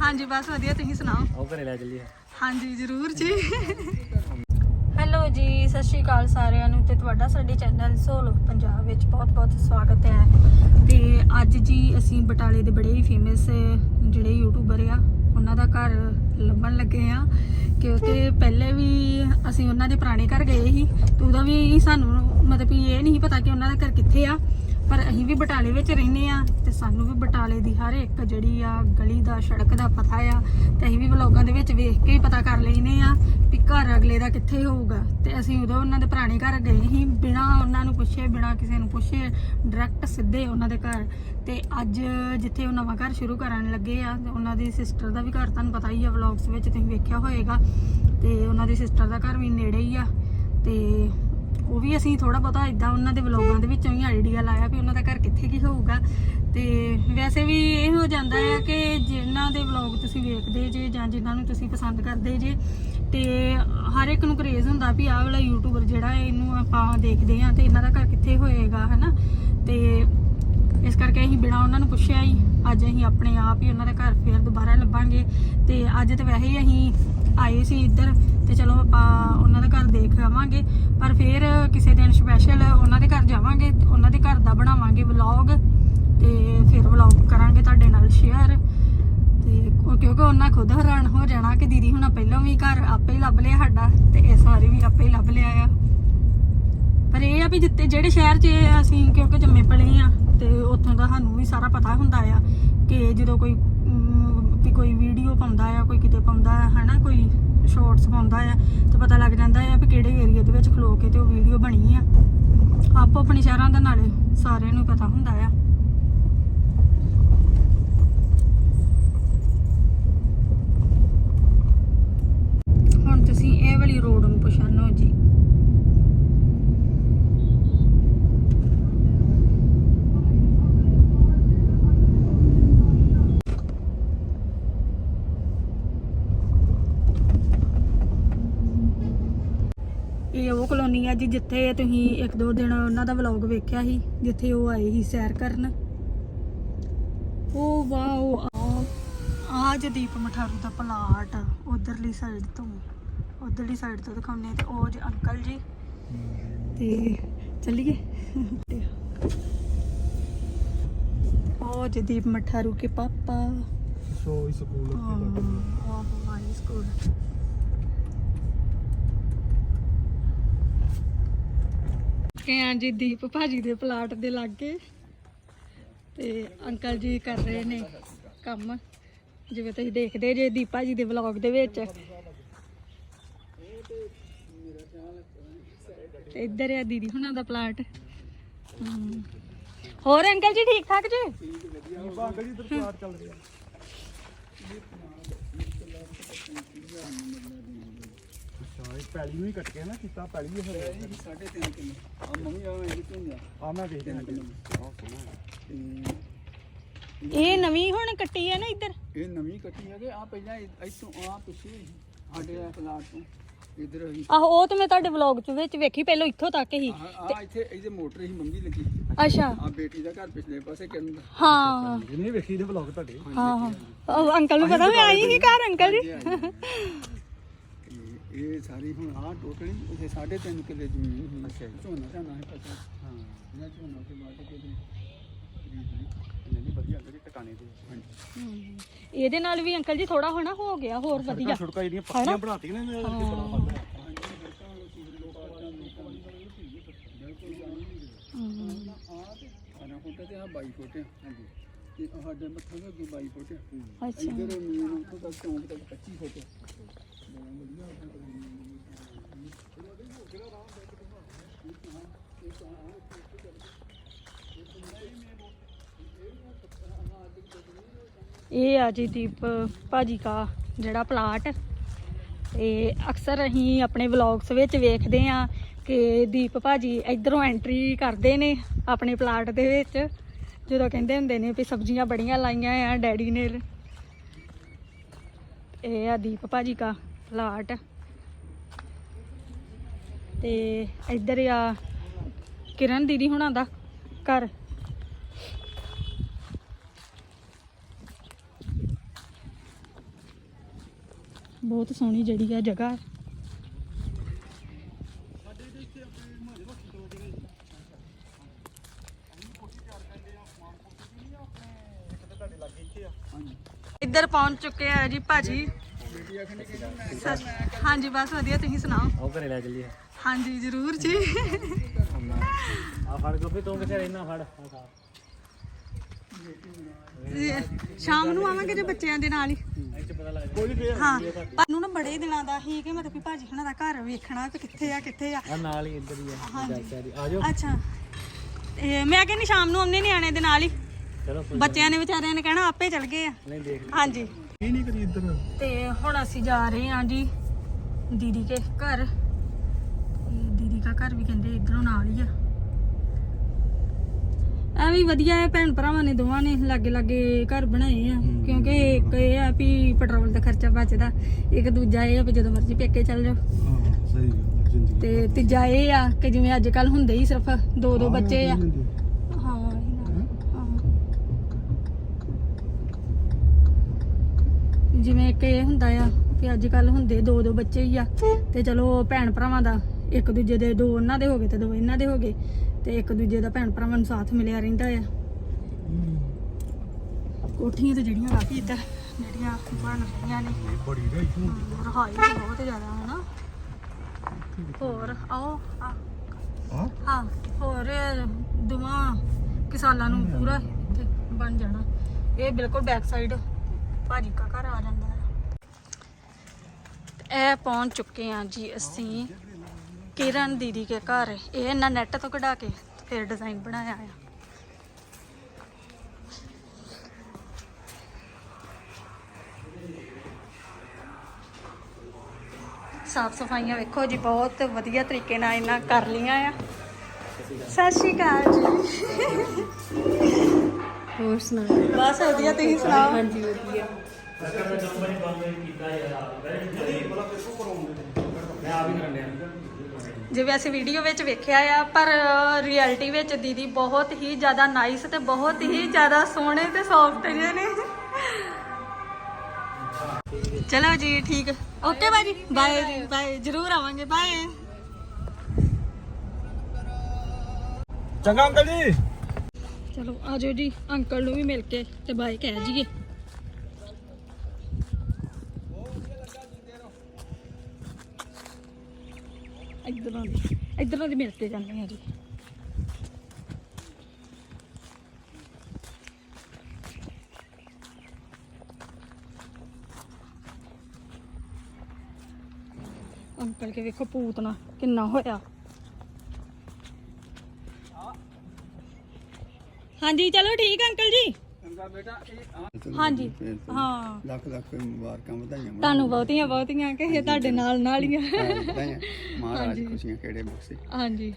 ਹਾਂਜੀ ਬਸ ਵਧੀਆ ਤੁਸੀਂ ਸੁਣਾਓ? ਉਹ ਘਰੇ ਲੈ ਚੱਲੀਏ। ਹਾਂਜੀ ਜ਼ਰੂਰ ਜੀ। ਹੈਲੋ ਜੀ ਸਤਿ ਸ਼੍ਰੀ ਅਕਾਲ ਸਾਰਿਆਂ ਨੂੰ ਤੇ ਤੁਹਾਡਾ ਸਾਡੇ ਚੈਨਲ ਸੋਲੋ ਪੰਜਾਬ ਵਿੱਚ ਬਹੁਤ-ਬਹੁਤ ਸਵਾਗਤ ਹੈ। ਤੇ ਅੱਜ ਜੀ ਅਸੀਂ ਬਟਾਲੇ ਦੇ ਬੜੇ ਹੀ ਫੇਮਸ ਜਿਹੜੇ ਯੂਟਿਊਬਰ ਆ ਉਹਨਾਂ ਦਾ ਘਰ ਲੱਭਣ ਲੱਗੇ ਆ ਕਿਉਂਕਿ ਪਹਿਲੇ ਵੀ ਅਸੀਂ ਉਹਨਾਂ ਦੇ ਪੁਰਾਣੇ ਘਰ ਗਏ ਸੀ ਤੇ ਉਹਦਾ ਵੀ ਸਾਨੂੰ ਮਤਲਬ ਕਿ ਇਹ ਨਹੀਂ ਪਤਾ ਕਿ ਉਹਨਾਂ ਦਾ ਘਰ ਕਿੱਥੇ ਆ। ਪਰ ਅਸੀਂ ਵੀ ਬਟਾਲੇ ਵਿੱਚ ਰਹਿੰਦੇ ਆ ਤੇ ਸਾਨੂੰ ਵੀ ਬਟਾਲੇ ਦੀ ਹਰ ਇੱਕ ਜਿਹੜੀ ਆ ਗਲੀ ਦਾ, ਸੜਕ ਦਾ ਪਤਾ ਆ ਤੇ ਅਸੀਂ ਵੀ ਵਲੋਗਾਂ ਦੇ ਵਿੱਚ ਵੇਖ ਕੇ ਹੀ ਪਤਾ ਕਰ ਲੈਨੇ ਆ ਵੀ ਘਰ ਅਗਲੇ ਦਾ ਕਿੱਥੇ ਹੋਊਗਾ। ਤੇ ਅਸੀਂ ਉਦੋਂ ਉਹਨਾਂ ਦੇ ਪੁਰਾਣੇ ਘਰ ਗਏ ਸੀ, ਬਿਨਾ ਉਹਨਾਂ ਨੂੰ ਪੁੱਛੇ, ਬਿਨਾ ਕਿਸੇ ਨੂੰ ਪੁੱਛੇ ਡਾਇਰੈਕਟ ਸਿੱਧੇ ਉਹਨਾਂ ਦੇ ਘਰ। ਤੇ ਅੱਜ ਜਿੱਥੇ ਉਹ ਨਵਾਂ ਘਰ ਸ਼ੁਰੂ ਕਰਨ ਲੱਗੇ ਆ, ਤੇ ਉਹਨਾਂ ਦੀ ਸਿਸਟਰ ਦਾ ਵੀ ਘਰ ਤੁਹਾਨੂੰ ਪਤਾ ਹੀ ਆ ਵਲੌਗਸ ਵਿੱਚ ਤੁਸੀਂ ਵੇਖਿਆ ਹੋਏਗਾ। ਤੇ ਉਹਨਾਂ ਦੀ ਸਿਸਟਰ ਦਾ ਘਰ ਵੀ ਨੇੜੇ ਹੀ ਆ। ਤੇ ਉਹ ਵੀ ਅਸੀਂ ਥੋੜਾ ਬਹੁਤਾ ਇਦਾਂ ਉਹਨਾਂ ਦੇ ਵਲੋਗਾਂ ਦੇ ਵਿੱਚੋਂ ਹੀ ਆਈਡੀਆ ਲਾਇਆ ਵੀ ਉਹਨਾਂ ਦਾ ਘਰ ਕਿੱਥੇ ਕੀ ਹੋਊਗਾ। ਤੇ ਵੈਸੇ ਵੀ ਇਹ ਹੋ ਜਾਂਦਾ ਹੈ ਕਿ ਜਿਨ੍ਹਾਂ ਦੇ ਵਲੋਗ ਤੁਸੀਂ ਵੇਖਦੇ ਜੇ ਜਾਂ ਜਿਨ੍ਹਾਂ ਨੂੰ ਤੁਸੀਂ ਪਸੰਦ ਕਰਦੇ ਜੇ, ਤੇ ਹਰ ਇੱਕ ਨੂੰ ਕਰੇਜ਼ ਹੁੰਦਾ ਵੀ ਆਹ ਵਾਲਾ ਯੂਟਿਊਬਰ ਜਿਹੜਾ ਇਹਨੂੰ ਆਪਾਂ ਦੇਖਦੇ ਆ ਤੇ ਇਹਨਾਂ ਦਾ ਘਰ ਕਿੱਥੇ ਹੋਏਗਾ, ਹਨਾ? ਤੇ ਇਸ ਕਰਕੇ ਅਸੀਂ ਬਿਨਾ ਉਹਨਾਂ ਨੂੰ ਪੁੱਛਿਆ ਹੀ, ਅੱਜ ਅਸੀਂ ਆਪਣੇ ਆਪ ਹੀ ਉਹਨਾਂ ਦਾ ਘਰ ਫੇਰ ਦੁਬਾਰਾ ਲੱਭਾਂਗੇ। ਤੇ ਅੱਜ ਤੇ ਵੈਸੇ ਹੀ ਅਸੀਂ ਆਏ ਸੀ ਇੱਧਰ ਤੇ ਚਲੋ ਆਪਾਂ ਉਹਨਾਂ ਦਾ ਘਰ ਦੇਖ ਆਵਾਂਗੇ। ਪਰ ਫਿਰ ਕਿਸੇ ਦਿਨ ਸਪੈਸ਼ਲ ਉਹਨਾਂ ਦੇ ਘਰ ਜਾਵਾਂਗੇ ਤੇ ਉਹਨਾਂ ਦੇ ਘਰ ਦਾ ਬਣਾਵਾਂਗੇ ਵਲੌਗ ਤੇ ਫਿਰ ਵਲੌਗ ਕਰਾਂਗੇ ਤੁਹਾਡੇ ਨਾਲ ਸ਼ੇਅਰ ਤੇ ਕਿਉਂਕਿ ਉਹਨਾਂ ਖੁਦ ਹੈਰਾਨ ਹੋ ਜਾਣਾ ਕਿ ਦੀਦੀ ਹੁਣ ਪਹਿਲਾਂ ਵੀ ਘਰ ਆਪੇ ਹੀ ਲੱਭ ਲਿਆ ਸਾਡਾ ਤੇ ਇਸ ਵਾਰੀ ਵੀ ਆਪੇ ਹੀ ਲੱਭ ਲਿਆ ਆ। ਪਰ ਇਹ ਆ ਵੀ ਜਿੱਤੇ ਜਿਹੜੇ ਸ਼ਹਿਰ 'ਚ ਅਸੀਂ ਕਿਉਂਕਿ ਜੰਮੇ ਪਲੇ ਆ ਤੇ ਉੱਥੋਂ ਦਾ ਸਾਨੂੰ ਵੀ ਸਾਰਾ ਪਤਾ ਹੁੰਦਾ ਆ ਕਿ ਜਦੋਂ ਕੋਈ ਵੀ ਕੋਈ ਵੀਡੀਓ ਪਾਉਂਦਾ ਆ, ਕੋਈ ਕਿਤੇ ਪਾਉਂਦਾ ਆ ਹਨਾ, ਕੋਈ ਸ਼ਾਰਟਸ ਪਾਉਂਦਾ ਆ ਤੇ ਪਤਾ ਲੱਗ ਜਾਂਦਾ ਆ ਵੀ ਕਿਹੜੇ ਏਰੀਆ ਦੇ ਵਿੱਚ ਖਲੋ ਕੇ ਤੇ ਉਹ ਵੀਡੀਓ ਬਣੀ ਆ। ਆਪੋ ਆਪਣੇ ਸ਼ਹਿਰਾਂ ਦਾ ਨਾਲੇ ਸਾਰਿਆਂ ਨੂੰ ਪਤਾ ਹੁੰਦਾ ਆ। ਹੁਣ ਤੁਸੀਂ ਇਹ ਵਾਲੀ ਰੋਡ ਨੂੰ ਪਛਾਣੋ ਜੀ ਇਹ ਉਹ ਕਲੋਨੀ ਆ ਜੀ ਜਿੱਥੇ ਤੁਸੀਂ ਇੱਕ ਦੋ ਦਿਨ ਉਹਨਾਂ ਦਾ ਵਲੌਗ ਵੇਖਿਆ ਸੀ ਜਿੱਥੇ ਉਹ ਆਏ ਸੀ ਸੈਰ ਕਰਨ। ਉਹ ਵਾਓ ਆ ਜਦੀਪ ਮਠਾਰੂ ਦਾ ਪਲਾਟ ਉਧਰਲੀ ਸਾਈਡ ਤੋਂ ਉਧਰਲੀ ਸਾਈਡ ਤੋਂ ਦਿਖਾਉਂਦੇ ਤੇ ਉਹ ਜੀ ਅੰਕਲ ਜੀ। ਤੇ ਚੱਲੀਏ। ਉਹ ਜਦੀਪ ਮਠਾਰੂ ਕੇ ਪਾਪਾ। ਸੋ ਸਕੂਲ ਉਹ ਹਮਾਰੀ ਸਕੂਲ। ਕੇ ਆਂ ਜੀ ਦੀਪ ਭਾਜੀ ਦੇ ਪਲਾਟ ਦੇ ਲਾਗੇ। ਤੇ ਅੰਕਲ ਜੀ ਕਰ ਰਹੇ ਨੇ ਕੰਮ। ਜਿਵੇਂ ਤੁਸੀਂ ਦੇਖਦੇ ਜੇ ਦੀਪ ਭਾਜੀ ਦੇ ਵਲੌਗ ਦੇ ਵਿੱਚ। ਤੇ ਇੱਧਰ ਆ ਦੀਦੀ ਹੁਣਾਂ ਦਾ ਪਲਾਟ। ਹੋਰ ਅੰਕਲ ਜੀ ਠੀਕ ਠਾਕ ਜੀ? ਅੰਕਲ ਜੀ ਪਲਾਟ ਚੱਲ ਰਿਹਾ ਇਹ ਪੈਲੀ ਨੂੰ ਹੀ ਕੱਟ ਕੇ ਨਾ ਕੀਤਾ ਪੈਲੀ ਵੀ ਹਰੇ ਸਾਢੇ ਤਿੰਨ ਕਿਲੋ। ਆ ਮੰਮੀ ਆ ਇਹ ਕਿਉਂ ਆ। ਮੈਂ ਵੇਖ ਦੇਣਾ ਇਹ ਨਵੀਂ ਹੁਣ ਕੱਟੀ ਹੈ ਨਾ ਇੱਧਰ? ਇਹ ਨਵੀਂ ਕੱਟੀ ਹੈਗੇ ਆ ਪਹਿਲਾਂ ਇੱਥੋਂ ਆ ਪਿੱਛੇ ਸਾਡੇ ਆ ਪਲਾਟ ਤੋਂ ਇਧਰ ਹੀ। ਆਹੋ ਉਹ ਤੇ ਮੈਂ ਤੁਹਾਡੇ ਵਲੌਗ ਚ ਵਿੱਚ ਵੇਖੀ ਪਹਿਲਾਂ ਇੱਥੋਂ ਤੱਕ ਹੀ। ਆ ਇੱਥੇ ਇਹਦੇ ਮੋਟਰ ਹੀ ਮੰਮੀ ਲੱਗੀ ਅੱਛਾ। ਆ ਬੇਟੀ ਦਾ ਘਰ ਪਿਛਲੇ ਪਾਸੇ ਕਰਨ ਦਾ। ਹਾਂ। ਜਿਹਨੇ ਵੇਖੀ ਦੇ ਵਲੌਗ ਤੁਹਾਡੇ। ਹਾਂ। ਹਾਂ ਅੰਕਲ ਨੂੰ ਪਤਾ ਮੈਂ ਆਈ ਸੀ ਘਰ ਅੰਕਲ ਜੀ? ਤੇ ਇਹ ਸਾਰੀ ਹੁਣ ਆ ਟੋਟਲੀ ਇਹ ਸਾਢੇ ਤਿੰਨ ਕਿੱਲੇ ਜ਼ਮੀਨ ਸੀ ਅੱਛਾ ਝੋਨਾ ਝਾਨਾ ਹੈ ਪਤਾ। ਹਾਂ। ਇਹਨਾਂ ਝੋਨਾ ਤੇ ਬਾਅਦ ਕੇ ਇਹਨਾਂ ਦੀ ਵਧੀਆ ਅੰਦਰ ਟਿਕਾਣੇ ਦੇ ਹਮ। ਇਹਦੇ ਨਾਲ ਵੀ ਅੰਕਲ ਜੀ ਥੋੜਾ ਹੋਣਾ ਹੋ ਗਿਆ ਹੋਰ ਵਧੀਆ। ਛੁੜਕਾ ਜਿਹੜੀਆਂ ਪੱਕੀਆਂ ਬਣਾਤੀਆਂ ਨੇ ਇਹਨਾਂ ਕਰਕੇ ਬੜਾ ਫਾਇਦਾ ਹਮ। ਅਠਾਰਾਂ ਫੁੱਟ ਤੇ ਆ 22 ਫੁੱਟ ਆ ਹਾਂਜੀ। ਤੇ ਆਹ ਸਾਡੇ ਮੱਥੇ ਦੇ ਅੱਗੇ 22 ਫੁੱਟ ਆ। ਅੱਛਾ। ਇਧਰ ਮੇਨ ਉੱਥੋਂ ਤੱਕ ਚੌਂਕ ਤੱਕ 25 ਫੁੱਟ ਇਹ ਆ ਜੀ ਦੀਪ ਭਾਜੀ ਕਾ ਜਿਹੜਾ ਪਲਾਟ। ਇਹ ਅਕਸਰ ਅਸੀਂ ਆਪਣੇ ਵਲੌਗਸ ਵਿੱਚ ਵੇਖਦੇ ਆ ਕਿ ਦੀਪ ਭਾਜੀ ਇਧਰੋਂ ਐਂਟਰੀ ਕਰਦੇ ਨੇ ਆਪਣੇ ਪਲਾਟ ਦੇ ਵਿੱਚ। ਜਦੋਂ ਕਹਿੰਦੇ ਹੁੰਦੇ ਨੇ ਵੀ ਸਬਜ਼ੀਆਂ ਬੜੀਆਂ ਲਾਈਆਂ ਆ ਡੈਡੀ ਨੇ। ਇਹ ਆ ਦੀਪ ਭਾਜੀ ਕਾ ਪਲਾਟ। ਤੇ ਇੱਧਰ ਆ ਕਿਰਨ ਦੀਦੀ ਹੁਣਾਂ ਦਾ ਘਰ। ਬਹੁਤ ਸੋਹਣੀ ਜਿਹੜੀ ਆ ਜਗ੍ਹਾ। ਇੱਧਰ ਪਹੁੰਚ ਚੁੱਕੇ ਆ ਜੀ ਭਾਜੀ। ਸਤਿ- ਹਾਂਜੀ ਬਸ ਵਧੀਆ ਤੁਸੀਂ ਸੁਣਾਓ? ਉਹ ਘਰੇ ਲੈ ਚੱਲੀਏ। ਹਾਂਜੀ ਜ਼ਰੂਰ ਜੀ। ਆ ਫੜ ਗੋਪੀ ਤੂੰ ਕਿੱਥੇ ਰਹਿਣਾ ਫੜ ਖਾ। ਤੇ ਸ਼ਾਮ ਨੂੰ ਆਵਾਂਗੇ ਜੇ ਬੱਚਿਆਂ ਦੇ ਨਾਲ ਹੀ। ਇੱਥੇ ਪਤਾ ਲੱਗ ਕੋਈ ਨਹੀਂ ਹਾਂ ਨੂੰ ਨਾ ਬੜੇ ਦਿਨਾਂ ਦਾ ਹੀ ਕਿ ਮਤਲਬ ਵੀ ਭਾਜੀ ਹੁਣਾਂ ਦਾ ਘਰ ਵੇਖਣਾ ਵੀ ਕਿੱਥੇ ਆ ਕਿੱਥੇ ਆ। ਆ ਨਾਲ ਹੀ ਇੱਧਰ ਹੀ ਆ ਹਾਂਜੀ। ਚਾਚਾ ਦੀ ਆ ਜਾਓ। ਅੱਛਾ। ਤੇ ਮੈਂ ਕਹਿੰਦੀ ਸ਼ਾਮ ਨੂੰ ਆਉਂਦੇ ਨਿਆਣੇ ਦੇ ਨਾਲ ਹੀ। ਚਲੋ ਬੱਚਿਆਂ ਨੇ। ਵਿਚਾਰਿਆਂ ਨੇ ਕਹਿਣਾ ਆਪੇ ਚਲ ਗਏ ਆ। ਨਹੀਂ ਦੇਖ ਹਾਂਜੀ। ਕੀ ਨਹੀਂ ਕਰੀ ਇੱਧਰ? ਤੇ ਹੁਣ ਅਸੀਂ ਜਾ ਰਹੇ ਹਾਂ ਜੀ ਦੀਦੀ ਕੇ ਘਰ। ਦੀਦੀ ਦਾ ਘਰ ਵੀ ਕਹਿੰਦੇ ਇਧਰੋਂ ਨਾਲ ਹੀ ਆ। ਐ ਵੀ ਵਧੀਆ ਹੈ ਭੈਣ ਭਰਾਵਾਂ ਨੇ ਦੋਵਾਂ ਨੇ ਲਾਗੇ ਲਾਗੇ ਘਰ ਬਣਾਏ ਆ। ਕਿਉਂਕਿ ਇੱਕ ਇਹ ਆ ਵੀ ਪੈਟਰੋਲ ਦਾ ਖਰਚਾ ਬਚਦਾ ਇੱਕ ਦੂਜਾ ਇਹ ਆ ਵੀ ਜਦੋਂ ਮਰਜ਼ੀ ਪੇਕੇ ਚੱਲ ਜਾਓ। ਹਾਂ ਸਹੀ ਜ਼ਿੰਦਗੀ ਤੇ ਤੀਜਾ ਇਹ ਆ ਕਿ ਜਿਵੇਂ ਅੱਜ ਕੱਲ ਹੁੰਦੇ ਹੀ ਸਿਰਫ ਦੋ ਦੋ ਬੱਚੇ ਆ ਹਾਂ ਇਹੀ ਨਾ, ਹਾਂ। ਜਿਵੇਂ ਕਿ ਇਹ ਹੁੰਦਾ ਆ ਕਿ ਅੱਜ ਕੱਲ ਹੁੰਦੇ ਦੋ ਦੋ ਬੱਚੇ ਹੀ ਆ ਤੇ ਚਲੋ ਭੈਣ ਭਰਾਵਾਂ ਦਾ ਇੱਕ ਦੂਜੇ ਦੇ ਦੋ ਉਹਨਾਂ ਦੇ ਹੋ ਗਏ ਤੇ ਦੋ ਇਹਨਾਂ ਦੇ ਹੋ ਗਏ ਤੇ ਇੱਕ ਦੂਜੇ ਦਾ ਭੈਣ ਭਰਾਵਾਂ ਨੂੰ ਸਾਥ ਮਿਲਿਆ ਰਹਿੰਦਾ ਆ। ਕੋਠੀਆਂ ਤੇ ਜਿਹੜੀਆਂ ਕਾਫੀ ਇੱਧਰ ਜਿਹੜੀਆਂ ਬਣ ਰਹੀਆਂ ਨੇ। ਬੜੀ ਰਹੀ ਤੂੰ ਰਹਾਈ ਵੀ ਬਹੁਤ ਜ਼ਿਆਦਾ ਹੈ ਨਾ ਹੋਰ ਆਓ ਆ। ਹਾਂ? ਹੋਰ ਦੋਵਾਂ ਕਿਸਾਨਾਂ ਨੂੰ ਪੂਰਾ ਬਣ ਜਾਣਾ। ਇਹ ਬਿਲਕੁਲ ਬੈਕ ਸਾਈਡ ਭਾਜੀ ਕਾ ਘਰ ਆ ਜਾਂਦਾ ਹੈ। ਇਹ ਪਹੁੰਚ ਚੁੱਕੇ ਹਾਂ ਜੀ ਅਸੀਂ ਕਿਰਨ ਦੀਦੀ ਕੇ ਘਰ। ਇਹ ਇਹਨਾਂ ਨੈਟ ਤੋਂ ਕਢਾ ਕੇ ਫਿਰ ਡਿਜ਼ਾਈਨ ਬਣਾਇਆ ਆ। ਸਾਫ਼ ਸਫਾਈਆਂ ਵੇਖੋ ਜੀ, ਬਹੁਤ ਵਧੀਆ ਤਰੀਕੇ ਨਾਲ ਇਹਨਾਂ ਕਰ ਲੀਆਂ ਆ। ਸਤਿ ਸ਼੍ਰੀ ਅਕਾਲ ਜੀ। ਹੋਰ ਸੁਣਾ। ਬਸ ਵਧੀਆ ਤੁਸੀਂ ਸੁਣਾਓ? ਹਾਂਜੀ ਵਧੀਆ। ਮੈਂ ਆ ਵੀ ਕਰਨ ਡਿਆ ਵੀਡੀਓ ਵਿੱਚ ਵੇਖਿਆ ਆ ਪਰ ਰਿਐਲਿਟੀ ਵਿੱਚ ਦੀਦੀ ਬਹੁਤ ਹੀ ਜ਼ਿਆਦਾ ਨਾਈਸ ਤੇ ਬਹੁਤ ਹੀ ਜ਼ਿਆਦਾ ਸੋਹਣੇ ਤੇ ਸੌਫਟ ਜਿਹੇ ਨੇ। ਚਲੋ ਜੀ ਠੀਕ। ਓਕੇ ਬਾਈ ਜੀ ਬਾਏ ਜੀ ਬਾਏ ਜਰੂਰ ਆਵਾਂਗੇ ਬਾਏ ਚੰਗਾ ਅੰਕਲ ਜੀ। ਚਲੋ ਆਜੋ ਜੀ, ਅੰਕਲ ਨੂੰ ਵੀ ਮਿਲ ਕੇ ਤੇ ਬਾਏ ਕਹਿ ਜੀਏ ਇਧਰੋਂ ਦੀ ਇਧਰੋਂ ਦੀ ਮਿਲ ਕੇ ਜਾਂਦੇ ਆ ਜੀ। ਅੰਕਲ ਕੇ ਵੇਖੋ ਪੂਤਨਾ ਕਿੰਨਾ ਹੋਇਆ। ਹਾਂਜੀ ਚਲੋ ਠੀਕ ਅੰਕਲ ਜੀ। ਹਾਂਜੀ ਹਾਂ। ਲੱਖ ਲੱਖ ਮੁਬਾਰਕਾਂ ਵਧਾਈਆਂ। ਤੁਹਾਨੂੰ ਬਹੁਤੀਆਂ ਬਹੁਤੀਆਂ ਕਿ ਇਹ ਤੁਹਾਡੇ ਨਾਲ ਨਾਲ ਹੀ ਆ। ਹਾਂ, ਵਧਾਈਆਂ। ਮਹਾਰਾਜ ਖੁਸ਼ੀਆਂ ਕਿਹੜੇ ਬਖਸ਼ੇ। ਹਾਂਜੀ।